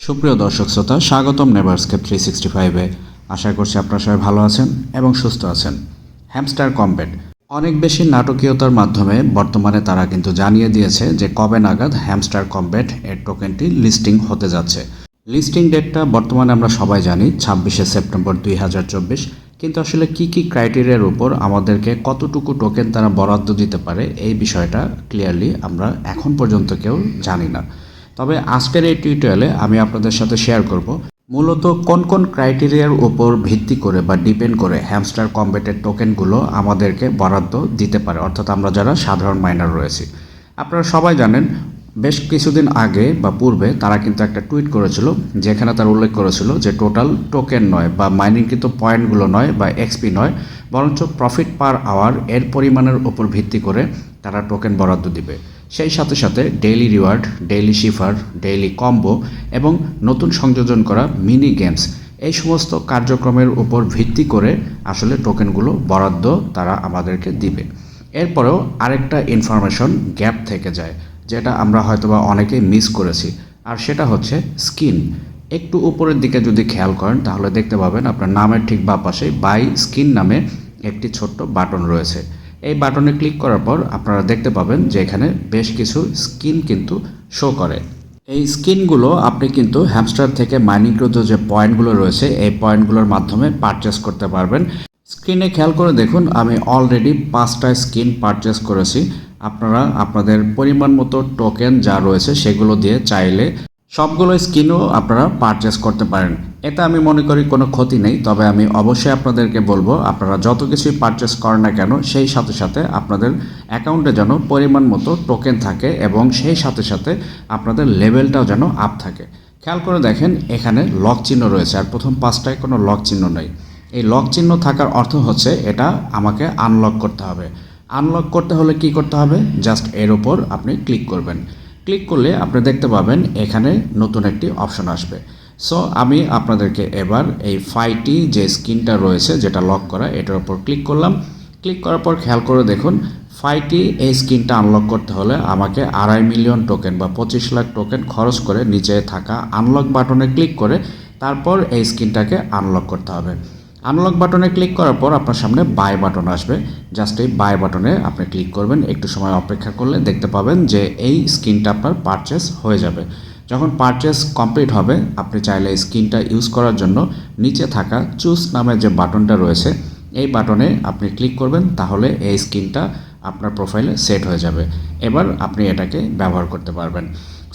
সুপ্রিয় দর্শক শ্রোতা, স্বাগতম নেভার্সকেপ থ্রি সিক্সটি ফাইভে আশা করছি আপনারা সবাই ভালো আছেন এবং সুস্থ আছেন। হ্যামস্টার কম্বেট অনেক বেশি নাটকীয়তার মাধ্যমে বর্তমানে তারা কিন্তু জানিয়ে দিয়েছে যে কবে নাগাদ হ্যামস্টার কম্বেট এর টোকেনটি লিস্টিং হতে যাচ্ছে। লিস্টিং ডেটটা বর্তমানে আমরা সবাই জানি, ছাব্বিশে সেপ্টেম্বর দুই হাজার চব্বিশ। কিন্তু আসলে কি কি ক্রাইটেরিয়ার উপর আমাদেরকে কতটুকু টোকেন তারা বরাদ্দ দিতে পারে, এই বিষয়টা ক্লিয়ারলি আমরা এখন পর্যন্ত কেউ জানি না। তবে আজকের এই টিউটোরিয়ালে আমি আপনাদের সাথে শেয়ার করব মূলত কোন কোন ক্রাইটেরিয়ার উপর ভিত্তি করে বা ডিপেন্ড করে হ্যামস্টার কম্বেটের টোকেনগুলো আমাদেরকে বরাদ্দ দিতে পারে। অর্থাৎ আমরা যারা সাধারণ মাইনার রয়েছি, আপনারা সবাই জানেন, বেশ কিছুদিন আগে বা পূর্বে তারা কিন্তু একটা টুইট করেছিল, যেখানে তার উল্লেখ করেছিল যে টোটাল টোকেন নয় বা মাইনিংকৃত পয়েন্টগুলো নয় বা এক্সপি নয়, বরঞ্চ প্রফিট পার আওয়ার এর পরিমাণের উপর ভিত্তি করে তারা টোকেন বরাদ্দ দিবে। সেই সাথে সাথে daily reward daily cipher daily combo এবং নতুন সংযোজন করা মিনি গেমস এই সমস্ত কার্যক্রমের উপর ভিত্তি করে আসলে টোকেনগুলো বরাদ্দ তারা আমাদেরকে দিবে। এরপরেও আরেকটা ইনফরমেশন গ্যাপ থেকে যায়, যেটা আমরা হয়তোবা অনেকেই মিস করেছি, আর সেটা হচ্ছে স্কিন একটু উপরের দিকে যদি খেয়াল করেন, তাহলে দেখতে পাবেন আপনার নামের ঠিক বা পাশে বাই স্কিন নামে একটি ছোট্ট বাটন রয়েছে। এই বাটনে ক্লিক করার পর আপনারা দেখতে পাবেন যে এখানে বেশ কিছু স্কিন কিন্তু শো করে। এই স্কিনগুলো আপনি কিন্তু হ্যামস্টার থেকে মাইনিংকৃত যে পয়েন্টগুলো রয়েছে, এই পয়েন্টগুলোর মাধ্যমে পারচেস করতে পারবেন। স্ক্রিনে খেয়াল করে দেখুন, আমি অলরেডি পাঁচটা স্কিন পারচেস করেছি। আপনারা আপনাদের পরিমাণ মতো টোকেন যা রয়েছে সেগুলো দিয়ে চাইলে সবগুলো স্কিনও আপনারা পারচেস করতে পারেন। এতে আমি মনে করি কোনো ক্ষতি নেই, তবে আমি অবশ্যই আপনাদেরকে বলব, আপনারা যত কিছুই পারচেস করেন না কেন, সেই সাথে সাথে আপনাদের অ্যাকাউন্টে যেন পরিমাণ মতো টোকেন থাকে এবং সেই সাথে সাথে আপনাদের লেভেলটাও যেন আপ থাকে। খেয়াল করে দেখেন, এখানে লক চিহ্ন রয়েছে, আর প্রথম পাঁচটায় কোনো লক চিহ্ন নেই। এই লক চিহ্ন থাকার অর্থ হচ্ছে এটা আমাকে আনলক করতে হবে। আনলক করতে হলে কি করতে হবে? জাস্ট এর ওপর আপনি ক্লিক করবেন। ক্লিক করলে আপনি দেখতে পাবেন এখানে নতুন একটি অপশন আসবে। সো, আমি আপনাদেরকে এবার এই ফাইটি যে স্ক্রিনটা রয়েছে যেটা লক করা, এটার উপর ক্লিক করলাম। ক্লিক করার পর খেয়াল করে দেখুন ফাইটি এই স্ক্রিনটা আনলক করতে হলে আমাকে আড়াই মিলিয়ন টোকেন বা পঁচিশ লাখ টোকেন খরচ করে নিচে থাকা আনলক বাটনে ক্লিক করে তারপর এই স্ক্রিনটাকে আনলক করতে হবে। আনলক বাটনে ক্লিক করার পর আপনার সামনে বাই বাটন আসবে। জাস্ট এই বাই বাটনে আপনি ক্লিক করবেন। একটু সময় অপেক্ষা করলে দেখতে পাবেন যে এই স্ক্রিনটা আপনার পারচেস হয়ে যাবে। যখন পারচেস কমপ্লিট হবে, আপনি চাইলে এই স্ক্রিনটা ইউজ করার জন্য নিচে থাকা চুজ নামের যে বাটনটা রয়েছে, এই বাটনে আপনি ক্লিক করবেন, তাহলে এই স্ক্রিনটা আপনার প্রোফাইলে সেট হয়ে যাবে। এবার আপনি এটাকে ব্যবহার করতে পারবেন।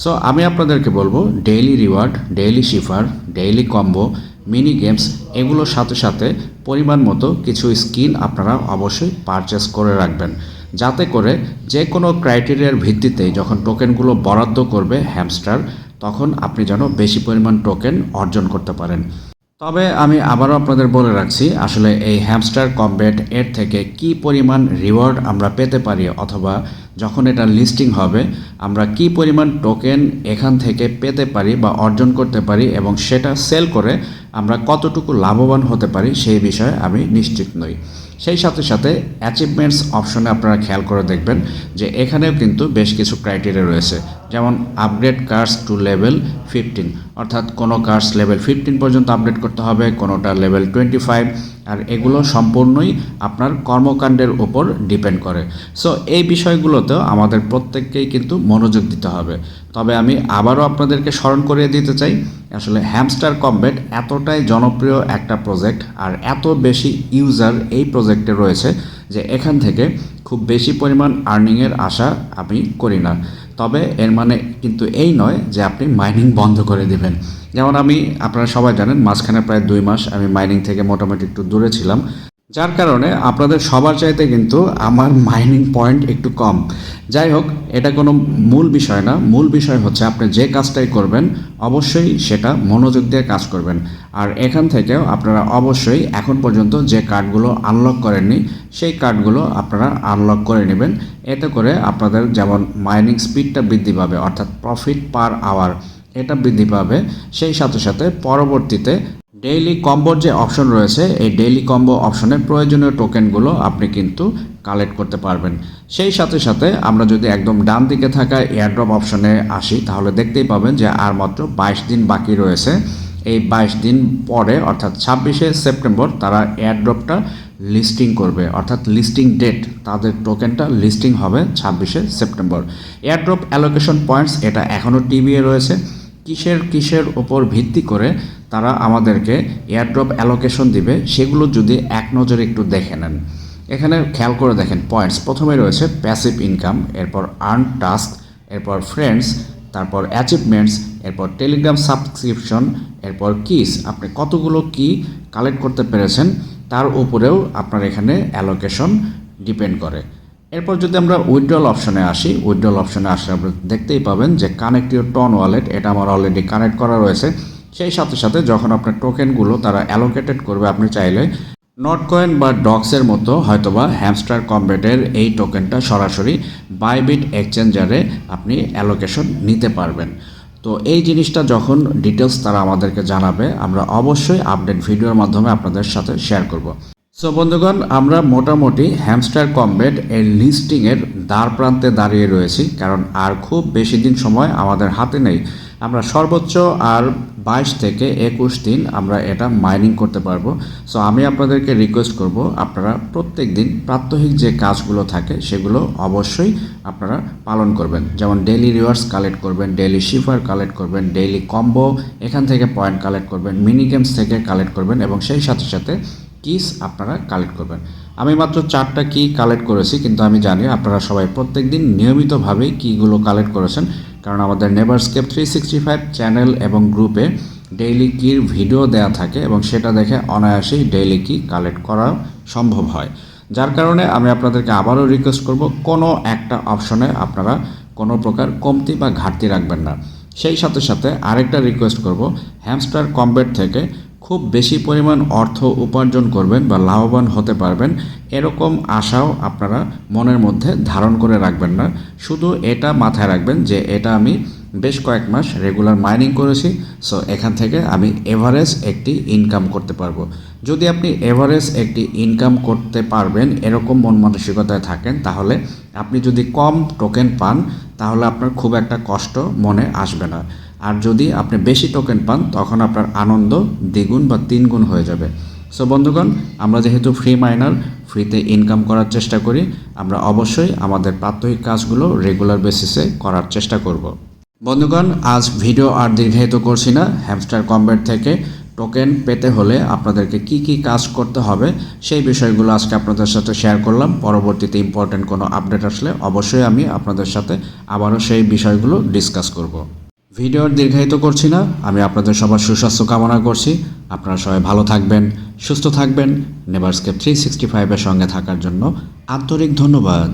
সো আমি আপনাদেরকে বলব daily reward daily cipher daily combo mini games, এগুলোর সাথে সাথে পরিমাণ মতো কিছু স্কিন আপনারা অবশ্যই পারচেস করে রাখবেন। যাতে করে যে কোনো ক্রাইটেরিয়ার ভিত্তিতে যখন টোকেনগুলো বরাদ্দ করবে হ্যামস্টার তখন আপনি যেন বেশি পরিমাণ টোকেন অর্জন করতে পারেন। তবে আমি আবারও আপনাদের বলে রাখছি, আসলে এই হ্যামস্টার কম্বেট এর থেকে কি পরিমাণ রিওয়ার্ড আমরা পেতে পারি অথবা যখন এটা লিস্টিং হবে, আমরা কি পরিমাণ টোকেন এখান থেকে পেতে পারি বা অর্জন করতে পারি এবং সেটা সেল করে আমরা কতটুকু লাভবান হতে পারি সেই বিষয়ে আমি নিশ্চিত নই। সেই সাথে সাথে অ্যাচিভমেন্টস অপশনে আপনারা খেয়াল করে দেখবেন যে এখানেও কিন্তু বেশ কিছু ক্রাইটেরিয়া রয়েছে। যেমন upgrade cars to level fifteen অর্থাৎ কোনো কার্স লেভেল ফিফটিন পর্যন্ত আপডেট করতে হবে, কোনোটা লেভেল টোয়েন্টি ফাইভ আর এগুলো সম্পূর্ণই আপনার কর্মকাণ্ডের উপর ডিপেন্ড করে। সো এই বিষয়গুলোতেও আমাদের প্রত্যেককেই কিন্তু মনোযোগ দিতে হবে। তবে আমি আবারও আপনাদেরকে স্মরণ করিয়ে দিতে চাই, আসলে হ্যামস্টার কম্বেট এতটাই জনপ্রিয় একটা প্রজেক্ট আর এত বেশি ইউজার এই প্রজেক্টে রয়েছে যে এখান থেকে খুব বেশি পরিমাণ আর্নিংয়ের আশা আমি করি না। তবে এর মানে কিন্তু এই নয় যে আপনি মাইনিং বন্ধ করে দিবেন। যেমন আমি, আপনারা সবাই জানেন, মাঝখানে প্রায় দুই মাস আমি মাইনিং থেকে মোটামুটি একটু দূরে ছিলাম। যার কারণে আপনাদের সবার চাইতে কিন্তু আমার মাইনিং পয়েন্ট একটু কম। যাই হোক, এটা কোনো মূল বিষয় না। মূল বিষয় হচ্ছে আপনি যে কাজটাই করবেন, অবশ্যই সেটা মনোযোগ দিয়ে কাজ করবেন। আর এখান থেকেও আপনারা অবশ্যই এখন পর্যন্ত যে কার্ডগুলো আনলক করেননি, সেই কার্ডগুলো আপনারা আনলক করে নেবেন। এতে করে আপনাদের যেমন মাইনিং স্পিডটা বৃদ্ধি পাবে, অর্থাৎ প্রফিট পার আওয়ার এটা বৃদ্ধি পাবে। সেই সাথে সাথে পরবর্তীতে ডেইলি কম্বোর যে অপশন রয়েছে, এই ডেইলি কম্বো অপশনে প্রয়োজনীয় টোকেনগুলো আপনি কিন্তু কালেক্ট করতে পারবেন। সেই সাথে সাথে আমরা যদি একদম ডান দিকে থাকা এয়ারড্রপ অপশনে আসি, তাহলে দেখতেই পাবেন যে আর মাত্র বাইশ দিন বাকি রয়েছে। এই বাইশ দিন পরে, অর্থাৎ ছাব্বিশে সেপ্টেম্বর, তারা এয়ারড্রপটা লিস্টিং করবে। অর্থাৎ লিস্টিং ডেট তাদের টোকেনটা লিস্টিং হবে ছাব্বিশে সেপ্টেম্বর। এয়ারড্রপ অ্যালোকেশন পয়েন্টস এটা এখনও টিবিএ রয়েছে। কিসের কিসের ওপর ভিত্তি করে তারা আমাদেরকে এয়ারড্রপ অ্যালোকেশন দিবে, সেগুলো যদি এক নজরে একটু দেখে নেন। এখানে খেয়াল করে দেখেন পয়েন্টস প্রথমে রয়েছে প্যাসিভ ইনকাম এরপর আর্ন টাস্ক এরপর ফ্রেন্ডস তারপর অ্যাচিভমেন্টস এরপর টেলিগ্রাম সাবস্ক্রিপশন এরপর কিস আপনি কতগুলো কি কালেক্ট করতে পেরেছেন, তার উপরেও আপনার এখানে অ্যালোকেশন ডিপেন্ড করে। এরপর যদি আমরা উইথড্রল অপশনে আসি উইথড্রল অপশনে আসলে আপনি দেখতেই পাবেন যে কানেক্ট ইউর টন ওয়ালেট এটা আমার অলরেডি কানেক্ট করা রয়েছে। সেই সাথে সাথে যখন আপনার টোকেনগুলো তারা অ্যালোকেটেড করবে, আপনি চাইলে নট কয়েন বা ডক্সের মতো হয়তোবা হ্যামস্টার কম্বেটের এই টোকেনটা সরাসরি বাইবিট এক্সচেঞ্জারে আপনি অ্যালোকেশন নিতে পারবেন। তো এই জিনিসটা যখন ডিটেলস তারা আমাদেরকে জানাবে, আমরা অবশ্যই আপডেট ভিডিওর মাধ্যমে আপনাদের সাথে শেয়ার করব। সো বন্ধুগণ, আমরা মোটামুটি হ্যামস্টার কমবেট এর লিস্টিংয়ের দ্বার প্রান্তে দাঁড়িয়ে রয়েছি, কারণ আর খুব বেশি দিন সময় আমাদের হাতে নেই। আমরা সর্বোচ্চ আর বাইশ থেকে একুশ দিন আমরা এটা মাইনিং করতে পারব। সো আমি আপনাদেরকে রিকোয়েস্ট করব, আপনারা প্রত্যেক দিন প্রাত্যহিক যে কাজগুলো থাকে, সেগুলো অবশ্যই আপনারা পালন করবেন। যেমন ডেইলি রিওয়ার্ডস কালেক্ট করবেন ডেইলি শিফার কালেক্ট করবেন ডেইলি কম্বো এখান থেকে পয়েন্ট কালেক্ট করবেন মিনি গেমস থেকে কালেক্ট করবেন, এবং সেই সাথে সাথে কিস আপনারা কালেক্ট করবেন। আমি মাত্র চারটা কি কালেক্ট করেছি, কিন্তু আমি জানি আপনারা সবাই প্রত্যেক দিন নিয়মিতভাবেই কিগুলো কালেক্ট করেছেন, কারণ আমাদের নেভারস্কেপ থ্রি সিক্সটি ফাইভ চ্যানেল এবং গ্রুপে ডেইলি কির ভিডিও দেওয়া থাকে এবং সেটা দেখে অনায়াসেই ডেইলি কি কালেক্ট করা সম্ভব হয়। যার কারণে আমি আপনাদেরকে আবারও রিকোয়েস্ট করব, কোনো একটা অপশনে আপনারা কোনো প্রকার কমতি বা ঘাটতি রাখবেন না। সেই সাথে সাথে আরেকটা রিকোয়েস্ট করব হ্যামস্টার কম্বেট থেকে খুব বেশি পরিমাণ অর্থ উপার্জন করবেন বা লাভবান হতে পারবেন, এরকম আশাও আপনারা মনের মধ্যে ধারণ করে রাখবেন না। শুধু এটা মাথায় রাখবেন যে এটা আমি বেশ কয়েক মাস রেগুলার মাইনিং করেছি, সো এখান থেকে আমি এভারেজ একটি ইনকাম করতে পারব। যদি আপনি এভারেজ একটি ইনকাম করতে পারবেন, এরকম মন মানসিকতায় থাকেন, তাহলে আপনি যদি কম টোকেন পান, তাহলে আপনার খুব একটা কষ্ট মনে আসবে না। আর যদি আপনি বেশি টোকেন পান, তখন আপনার আনন্দ দ্বিগুণ বা তিনগুণ হয়ে যাবে। সো বন্ধুগণ, আমরা যেহেতু ফ্রি মাইনার ফ্রিতে ইনকাম করার চেষ্টা করি, আমরা অবশ্যই আমাদের প্রাত্যহিক কাজগুলো রেগুলার বেসিসে করার চেষ্টা করব। বন্ধুগণ, আজ ভিডিও আর দীর্ঘায়িত করছি না। হ্যামস্টার কম্বেট থেকে টোকেন পেতে হলে আপনাদেরকে কি কি কাজ করতে হবে, সেই বিষয়গুলো আজকে আপনাদের সাথে শেয়ার করলাম। পরবর্তীতে ইম্পর্টেন্ট কোনো আপডেট আসলে অবশ্যই আমি আপনাদের সাথে আবারও সেই বিষয়গুলো ডিসকাস করব। ভিডিওর দীর্ঘায়িত করছি না। আমি আপনাদের সবার সুস্বাস্থ্য কামনা করছি। আপনারা সবাই ভালো থাকবেন, সুস্থ থাকবেন। নেভারস্কেপ থ্রি সিক্সটি ফাইভের সঙ্গে থাকার জন্য আন্তরিক ধন্যবাদ।